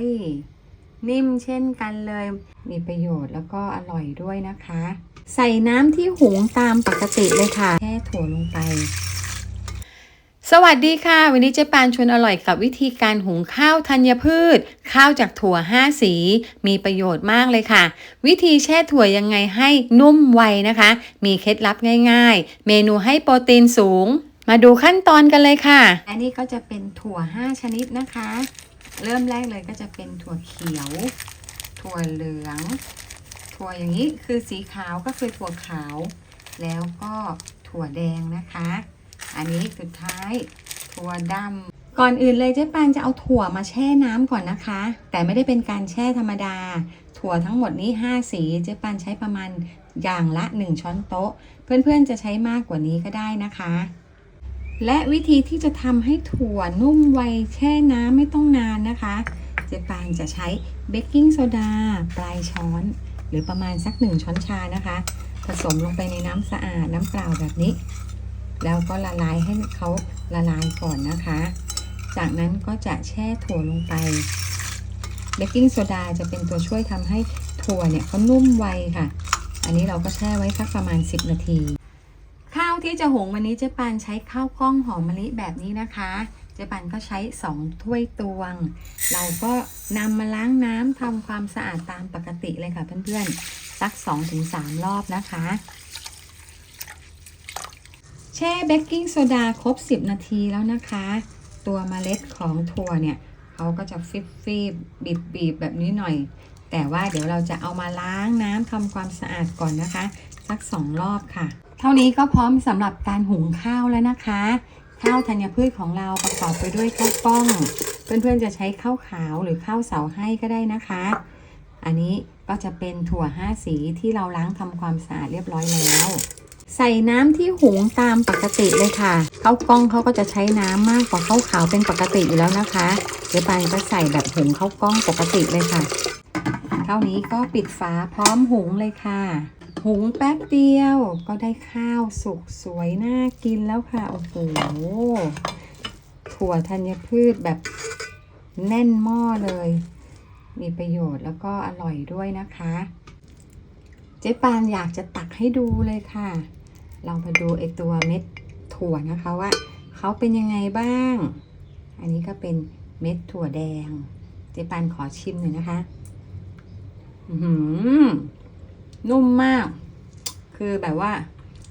ยนิ่มเช่นกันเลย มีประโยชน์แล้วก็อร่อยด้วยนะคะ ใส่น้ำที่หุงตามปกติเลยค่ะ แค่ถั่วลงไป สวัสดีค่ะ วันนี้เจ๊ปานชวนอร่อยกับวิธีการหุงข้าวธัญพืช ข้าวจากถั่ว 5 สี มีประโยชน์มากเลยค่ะ วิธีแช่ถั่วยังไงให้นุ่มไวนะคะ มีเคล็ดลับง่าย ๆ เมนูให้โปรตีนสูง มาดูขั้นตอนกันเลยค่ะ อันนี้ก็จะเป็นถั่ว 5 ชนิดนะคะ เริ่มแรกเลยก็จะเป็นถั่วเขียว ถั่วเหลือง ถั่วอย่างนี้คือสีขาวก็คือถั่วขาว แล้วก็ถั่วแดงนะคะ อันนี้สุดท้ายถั่วดำก่อนอื่นเลยเจ๊ปานจะเอาถั่วมาแช่น้ำก่อนนะคะ แต่ไม่ได้เป็นการแช่ธรรมดา ถั่วทั้งหมดนี้ 5 สีเจ๊ปานใช้ประมาณอย่างละ 1 ช้อนโต๊ะ เพื่อนๆจะใช้มากกว่านี้ก็ได้นะคะ และวิธีที่จะทำให้ถั่วนุ่มไวแช่น้ำไม่ต้องนานนะคะ เจปานจะใช้เบกกิ้งโซดาปลายช้อน หรือประมาณสัก1ช้อนชานะคะ ผสมลงไปในน้ำสะอาดน้ำเปล่าแบบนี้ แล้วก็ละลายให้เขาละลายก่อนนะคะ จากนั้นก็จะแช่ถั่วลงไปเบกกิ้งโซดาจะเป็นตัวช่วยทำให้ถั่วเนี่ยเขานุ่มไวค่ะ อันนี้เราก็แช่ไว้สักประมาณ 10 นาที ที่จะหุงวันนี้เจ๊ปานใช้ข้าวกล้องหอมมะลิแบบนี้นะคะ เจ๊ปานก็ใช้ 2 ถ้วยตวง เราก็นำมาล้างน้ำทำความสะอาดตามปกติเลยค่ะเพื่อนๆ สัก 2-3 รอบนะคะ แช่เบกกิ้งโซดาครบ 10 นาทีแล้วนะคะ ตัวเมล็ดของถั่วเนี่ยเขาก็จะฟิบฟิบบีบบีบแบบนี้หน่อย แต่ว่าเดี๋ยวเราจะเอามาล้างน้ำทำความสะอาดก่อนนะคะ สัก 2 รอบค่ะ เท่านี้ก็พร้อมสำหรับการหุงข้าวแล้วนะคะ ข้าวธัญพืชของเราประกอบไปด้วยข้าวกล้อง เพื่อนๆจะใช้ข้าวขาวหรือข้าวเสาให้ก็ได้นะคะ อันนี้ก็จะเป็นถั่ว5สีที่เราล้างทำความสะอาดเรียบร้อยแล้ว ใส่น้ำที่หุงตามปกติเลยค่ะข้าวกล้องเขาก็จะใช้น้ำมากกว่าข้าวขาวเป็นปกติอยู่แล้วนะคะเจ๊ปานก็ใส่แบบหุงข้าวกล้องปกติเลยค่ะเท่านี้ก็ปิดฝาพร้อมหุงเลยค่ะ หุงแป๊บเดียวก็ได้ข้าวสุกสวยน่ากินแล้วค่ะ โอ้โห ถั่วธัญพืชแบบแน่นหม้อเลย มีประโยชน์แล้วก็อร่อยด้วยนะคะ เจ๊ปานอยากจะตักให้ดูเลยค่ะ ลองมาดูไอตัวเม็ดถั่วนะคะว่าเขาเป็นยังไงบ้าง อันนี้ก็เป็นเม็ดถั่วแดง เจ๊ปานขอชิมหน่อยนะคะ อือหือ นุ่มมาก คือแบบว่า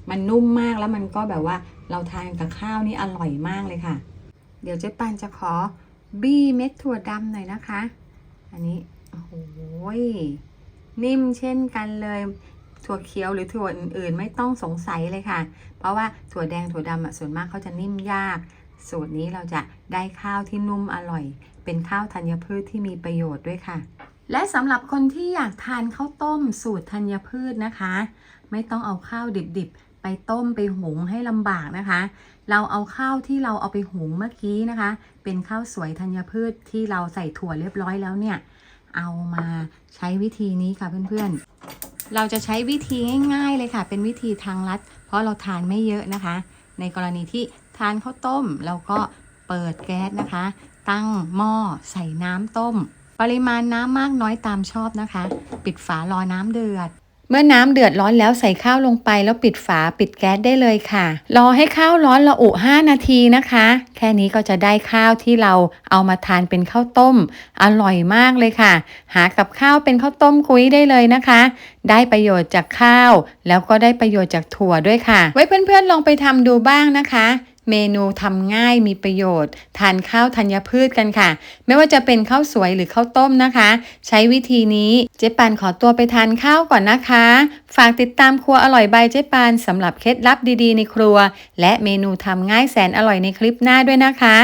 มันนุ่มมากแล้วมันก็แบบว่าเราทานกับข้าวนี่อร่อยมากเลยค่ะ เดี๋ยวเจ๊ปานจะขอบี้เม็ดถั่วดำหน่อยนะคะ อันนี้โอ้โหยนิ่มเช่นกันเลยถั่วเขียวหรือถั่วอื่นๆ ไม่ต้องสงสัยเลยค่ะ เพราะว่าถั่วแดงถั่วดำอะส่วนมากเขาจะนิ่มยาก สูตรนี้เราจะได้ข้าวที่นุ่มอร่อย เป็นข้าวธัญพืชที่มีประโยชน์ด้วยค่ะ และสำหรับคนที่อยากทานข้าวต้มสูตรธัญพืชนะคะ ไม่ต้องเอาข้าวดิบๆ ไปต้มไปหุงให้ลำบากนะคะ เราเอาข้าวที่เราเอาไปหุงเมื่อกี้นะคะ เป็นข้าวสวยธัญพืชที่เราใส่ถั่วเรียบร้อยแล้วเนี่ย เอามาใช้วิธีนี้ค่ะเพื่อนๆ เราจะใช้วิธีง่ายๆเลยค่ะ เป็นวิธีทางลัด เพราะเราทานไม่เยอะนะคะ ในกรณีที่ทานข้าวต้มเราก็เปิดแก๊สนะคะ ตั้งหม้อใส่น้ำต้ม ปริมาณน้ำมากน้อยตามชอบนะคะ ปิดฝารอน้ำเดือด เมื่อน้ำเดือดร้อนแล้วใส่ข้าวลงไปแล้วปิดฝาปิดแก๊สได้เลยค่ะ รอให้ข้าวร้อนระอุ 5 นาทีนะคะ แค่นี้ก็จะได้ข้าวที่เราเอามาทานเป็นข้าวต้ม อร่อยมากเลยค่ะ หากับข้าวเป็นข้าวต้มกุ้ยได้เลยนะคะ ได้ประโยชน์จากข้าว แล้วก็ได้ประโยชน์จากถั่วด้วยค่ะ ไว้เพื่อนๆลองไปทำดูบ้างนะคะเมนูทำง่ายมีประโยชน์ ทานข้าวธัญพืชกันค่ะ ไม่ว่าจะเป็นข้าวสวยหรือข้าวต้มนะคะ ใช้วิธีนี้เจ๊ปานขอตัวไปทานข้าวก่อนนะคะ ฝากติดตามครัวอร่อยใบายเจ๊ปานสำหรับเคล็ดลับดีๆในครัว และเมนูทำง่ายแสนอร่อยในคลิปหน้าด้วยนะคะ